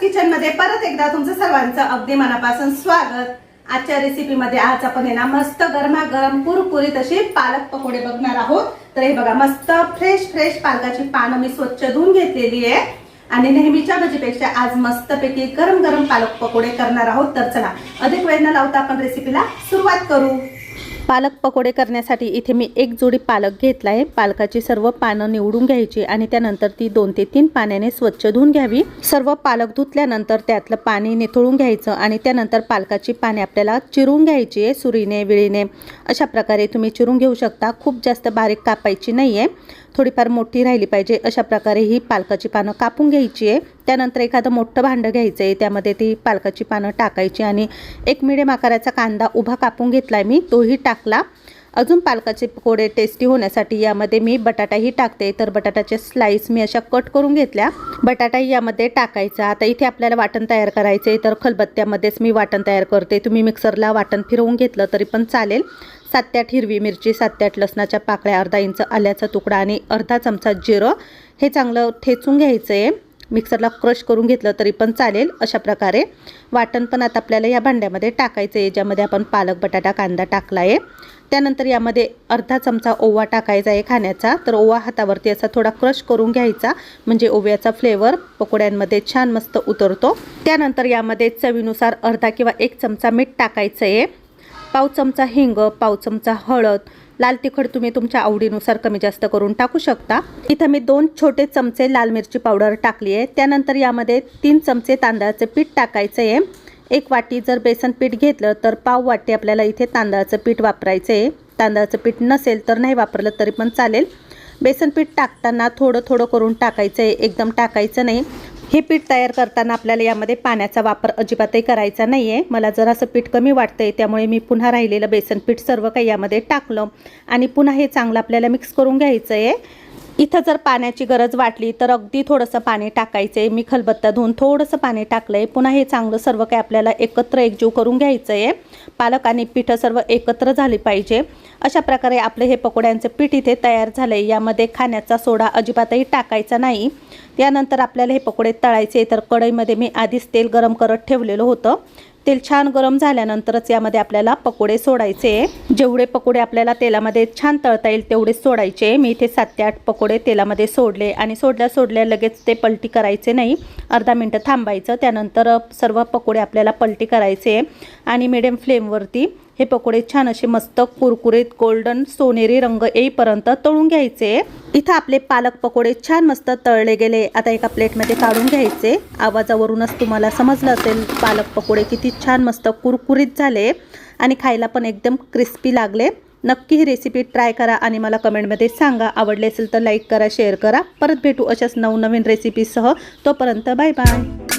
किचनमध्ये परत एकदा तुमचं सर्वांचं अगदी मनापासून स्वागत. आजच्या रेसिपीमध्ये आज आपण आहे ना मस्त गरमागरम कुरकुरीत अशी पालक पकोडे बघणार आहोत. तर हे बघा मस्त फ्रेश फ्रेश पालकाची पानं मी स्वच्छ धुवून घेतलेली आहे. आणि नेहमीच्या भजीपेक्षा आज मस्तपैकी गरम गरम पालक पकोडे करणार आहोत. तर चला अधिक वेळ न लावता आपण रेसिपीला सुरुवात करू. पालक पकोडे करण्यासाठी इथे मी एक जोडी पालक घेतला आहे. पालकाची सर्व पानं निवडून घ्यायची आणि त्यानंतर ती दोन ते तीन पाण्याने स्वच्छ धुवून घ्यावी. सर्व पालक धुतल्यानंतर त्यातलं पाणी निथळून घ्यायचं आणि त्यानंतर पालकाची पाने आपल्याला चिरून घ्यायची आहे सुरीने विळीने. अशा प्रकारे तुम्ही चिरून घेऊ शकता. खूप जास्त बारीक कापायची नाही आहे थोडीफार मोठी राहिली पाहिजे. अशा प्रकारे ही पालकाची पानं कापून घ्यायची आहे. त्यानंतर एखादं मोठं भांडं घ्यायचं आहे त्यामध्ये ती पालकाची पानं टाकायची आणि एक मिडियम आकाराचा कांदा उभा कापून घेतला आहे मी तोही टाकला. अजून पालकाचे पकोडे टेस्टी होण्यासाठी यामध्ये मी बटाटाही टाकते. तर बटाट्याचे स्लाईस मी अशा कट करून घेतल्या. बटाटाही यामध्ये टाकायचा. आता इथे आपल्याला वाटण तयार करायचे तर खलबत्त्यामध्येच मी वाटण तयार करते. तुम्ही मिक्सरला वाटण फिरवून घेतलं तरी पण चालेल. सात ते आठ हिरवी मिरची सात ते आठ लसणाच्या पाकळ्या अर्धा इंच आल्याचा तुकडा आणि अर्धा चमचा जिरं. हे चांगलं ठेचून घ्यायचं आहे मिक्सरला क्रश करून घेतलं तरी पण चालेल अशा प्रकारे. वाटण पण आता आपल्याला या भांड्यामध्ये टाकायचं आहे ज्यामध्ये आपण पालक बटाटा कांदा टाकला आहे त्यानंतर यामध्ये अर्धा चमचा ओवा टाकायचा आहे खाण्याचा. तर ओवा हातावरती असा थोडा क्रश करून घ्यायचा म्हणजे ओव्याचा फ्लेवर पकोड्यांमध्ये छान मस्त उतरतो. त्यानंतर यामध्ये चवीनुसार अर्धा किंवा एक चमचा मीठ टाकायचं आहे पाव चमचा हिंग पाव चमचा हळद लाल तिखट तुम्ही तुमच्या आवडीनुसार कमी जास्त करून टाकू शकता. इथं मी दोन छोटे चमचे लाल मिरची पावडर टाकली आहे. त्यानंतर यामध्ये तीन चमचे तांदळाचे पीठ टाकायचं आहे. एक वाटी जर बेसन पीठ घेतलं तर पाव वाटी आपल्याला इथे तांदळाचं पीठ वापरायचं आहे. तांदळाचं पीठ नसेल तर नाही वापरलं तरी पण चालेल. बेसन पीठ टाकताना थोडं थोडं करून टाकायचं आहे. एकदम टाकायचं नाही. हे पीठ तयार करताना आपल्याला यामध्ये पाण्याचा वापर अजिबातही करायचा नाही आहे मला जर असं पीठ कमी वाटतं आहे त्यामुळे मी पुन्हा राहिलेलं बेसन पीठ सर्व काही यामध्ये टाकलं. आणि पुन्हा हे चांगलं आपल्याला मिक्स करून घ्यायचं आहे इथं जर पाण्याची गरज वाटली तर अगदी थोडंसं पाणी टाकायचं आहे मी खलबत्ता धुवून थोडंसं पाणी टाकलं आहे पुन्हा हे चांगलं सर्व काही आपल्याला एकत्र एकजीव करून घ्यायचं आहे पालक आणि पिठं सर्व एकत्र झाली पाहिजे. अशा प्रकारे आपलं हे पकोड्यांचं पीठ इथे तयार झालं आहे यामध्ये खाण्याचा सोडा अजिबातही टाकायचा नाही. त्यानंतर आपल्याला हे पकोडे तळायचे तर कढईमध्ये मी आधीच तेल गरम करत ठेवलेलं होतं. तेल छान गरम झाल्यानंतरच यामध्ये आपल्याला पकोडे सोडायचे. जेवढे पकोडे आपल्याला तेलामध्ये छान तळता येईल तेवढे सोडायचे. मी इथे सात ते आठ पकोडे तेलामध्ये सोडले आणि सोडल्या सोडल्या लगेच ते पलटी करायचे नाही. अर्धा मिनटं थांबायचं. त्यानंतर सर्व पकोडे आपल्याला पलटी करायचे आणि मिडियम फ्लेमवरती हे पकोडे छान असे मस्त कुरकुरीत गोल्डन सोनेरी रंग येईपर्यंत तळून घ्यायचे. इथं आपले पालक पकोडे छान मस्त तळले गेले. आता एका प्लेटमध्ये काढून घ्यायचे. आवाजावरूनच तुम्हाला समजलं असेल पालक पकोडे किती छान मस्त कुरकुरीत झाले आणि खायला पण एकदम क्रिस्पी लागले. नक्की ही रेसिपी ट्राय करा आणि मला कमेंटमध्ये सांगा. आवडले असेल तर लाईक करा शेअर करा. परत भेटू अशाच नवनवीन रेसिपीसह तोपर्यंत बाय बाय